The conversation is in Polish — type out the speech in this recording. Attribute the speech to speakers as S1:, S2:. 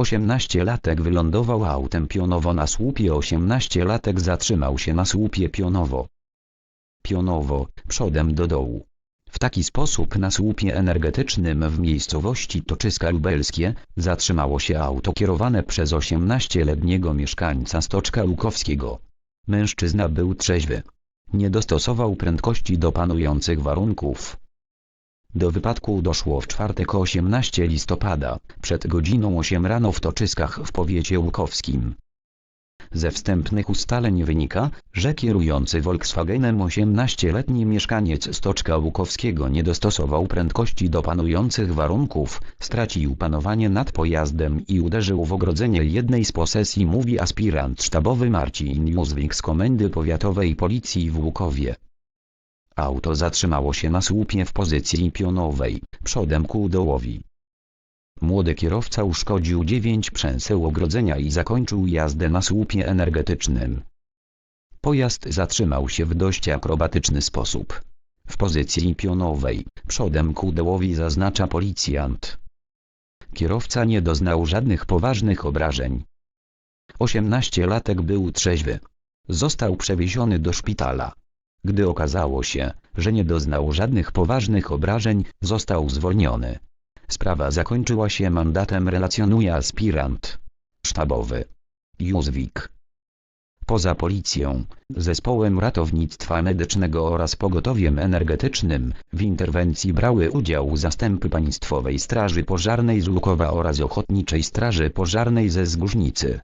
S1: 18-latek wylądował autem pionowo na słupie 18-latek zatrzymał się na słupie pionowo. Pionowo, przodem do dołu. W taki sposób na słupie energetycznym w miejscowości Toczyska Lubelskie zatrzymało się auto kierowane przez 18-letniego mieszkańca Stoczka Łukowskiego. Mężczyzna był trzeźwy. Nie dostosował prędkości do panujących warunków. Do wypadku doszło w czwartek 18 listopada, przed godziną 8 rano w Toczyskach w powiecie łukowskim. Ze wstępnych ustaleń wynika, że kierujący Volkswagenem 18-letni mieszkaniec Stoczka Łukowskiego nie dostosował prędkości do panujących warunków, stracił panowanie nad pojazdem i uderzył w ogrodzenie jednej z posesji mówi aspirant sztabowy Marcin Józwik z Komendy Powiatowej Policji w Łukowie. Auto zatrzymało się na słupie w pozycji pionowej, przodem ku dołowi. Młody kierowca uszkodził dziewięć przęseł ogrodzenia i zakończył jazdę na słupie energetycznym. Pojazd zatrzymał się w dość akrobatyczny sposób. W pozycji pionowej, przodem ku dołowi zaznacza policjant. Kierowca nie doznał żadnych poważnych obrażeń. 18-latek był trzeźwy. Został przewieziony do szpitala. Gdy okazało się, że nie doznał żadnych poważnych obrażeń, został zwolniony. Sprawa zakończyła się mandatem relacjonuje aspirant sztabowy Józwik. Poza policją, zespołem ratownictwa medycznego oraz pogotowiem energetycznym, w interwencji brały udział zastępy Państwowej Straży Pożarnej z Łukowa oraz Ochotniczej Straży Pożarnej ze Zgórznicy.